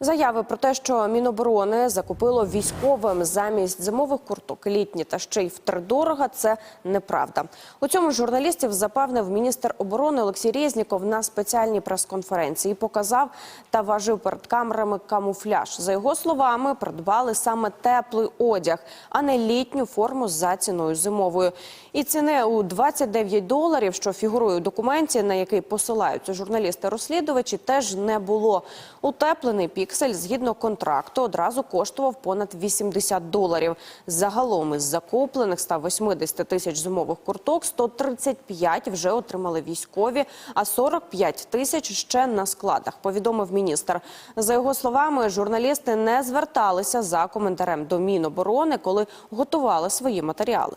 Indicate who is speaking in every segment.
Speaker 1: Заяви про те, що Міноборони закупило військовим замість зимових курток літні та ще й втридорога, це неправда. У цьому журналістів запевнив міністр оборони Олексій Резніков на спеціальній прес-конференції. Показав та важив перед камерами камуфляж. За його словами, придбали саме теплий одяг, а не літню форму за ціною зимовою. І ціни у 29 доларів, що фігурує у документі, на який посилаються журналісти-розслідувачі, теж не було. Утеплений піксель згідно контракту одразу коштував понад 80 доларів. Загалом із закуплених 180 тисяч зимових курток 135 вже отримали військові, а 45 тисяч ще на складах. Повідомив міністр. За його словами, журналісти не зверталися за коментарем до Міноборони, коли готували свої матеріали.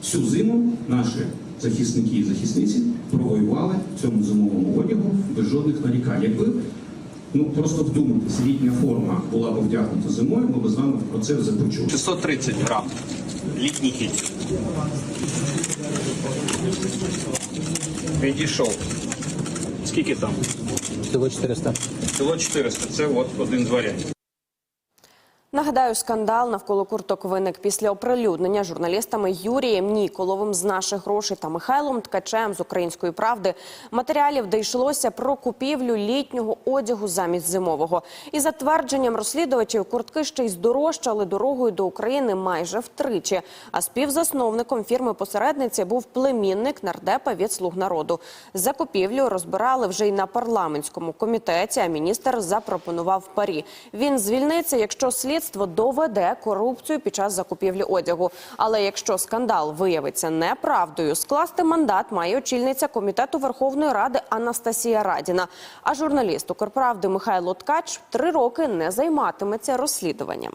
Speaker 2: Всю зиму наші захисники і захисниці провоювали в цьому зимовому одягу без жодних нарікань. Якби ну просто вдуматись, літня форма була б вдягнута зимою, ми б з вами про це вже почули.
Speaker 3: 630 грам. Літній кіт. Підійшов. Скільки там?
Speaker 4: Кіло 400.
Speaker 3: Кіло 400. Це от один з варіантів.
Speaker 1: Нагадаю, скандал навколо курток виник після оприлюднення журналістами Юрієм Ніколовим з наших грошей та Михайлом Ткачем з української правди матеріалів, де йшлося про купівлю літнього одягу замість зимового. І за твердженням розслідувачів, куртки ще й здорожчали дорогою до України майже втричі. А співзасновником фірми посередниці був племінник нардепа від слуг народу. Закупівлю розбирали вже й на парламентському комітеті. А міністр запропонував парі. Він звільниться, якщо слідство доведе корупцію під час закупівлі одягу. Але якщо скандал виявиться неправдою, скласти мандат має очільниця комітету Верховної Ради Анастасія Радіна. А журналіст Укрправди Михайло Ткач три роки не займатиметься розслідуванням.